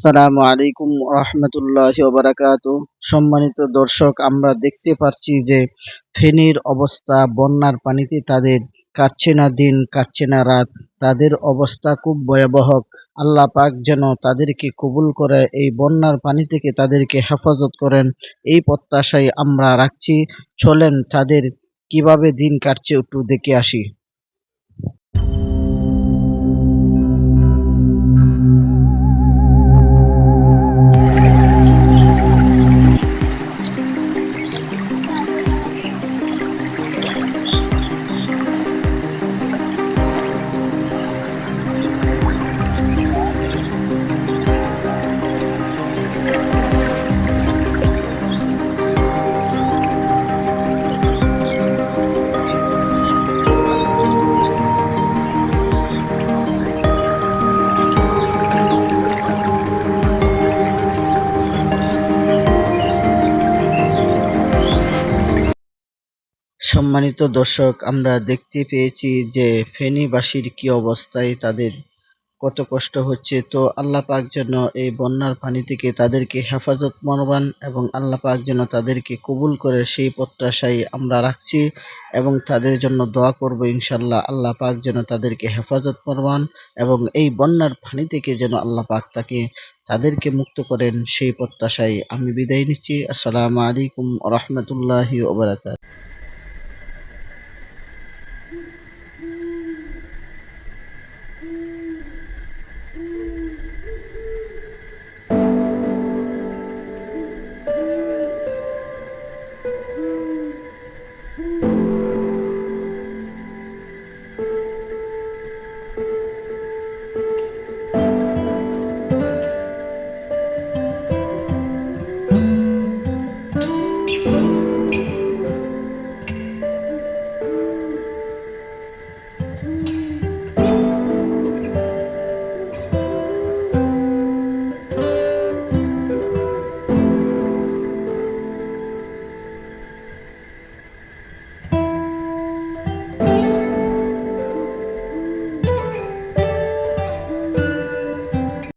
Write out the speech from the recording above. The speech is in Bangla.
আসসালামু আলাইকুম রহমতুল্লাহ বারাকাত সম্মানিত দর্শক, আমরা দেখতে পাচ্ছি যে ফেনীর অবস্থা, বন্যার পানিতে তাদের কাটছে না দিন, কাটছে না রাত। তাদের অবস্থা খুব ভয়াবহ। আল্লাহ পাক যেন তাদেরকে কবুল করে, এই বন্যার পানি থেকে তাদেরকে হেফাজত করেন। এই প্রত্যাশায় আমরা রাখছি। চলেন তাদের কীভাবে দিন কাটছে একটু দেখে আসি। সম্মানিত দর্শক, আমরা দেখতে পেয়েছি যে ফেনীবাসীর কি অবস্থায়, তাদের কত কষ্ট হচ্ছে। তো আল্লাহ পাক যেন এই বন্যার পানি থেকে তাদেরকে হেফাজত মনবান এবং আল্লাহ পাক যেন তাদেরকে কবুল করে সেই প্রত্যাশাই আমরা রাখছি এবং তাদের জন্য দোয়া করব ইনশাল্লাহ আল্লাহ পাক যেন তাদেরকে হেফাজত মনবান এবং এই বন্যার পানি থেকে যেন আল্লাহ পাক তাকে তাদেরকে মুক্ত করেন সেই প্রত্যাশায় আমি বিদায় নিচ্ছি। আসসালামু আলাইকুম রহমতুল্লাহি ওবরাকাত Mm-hmm.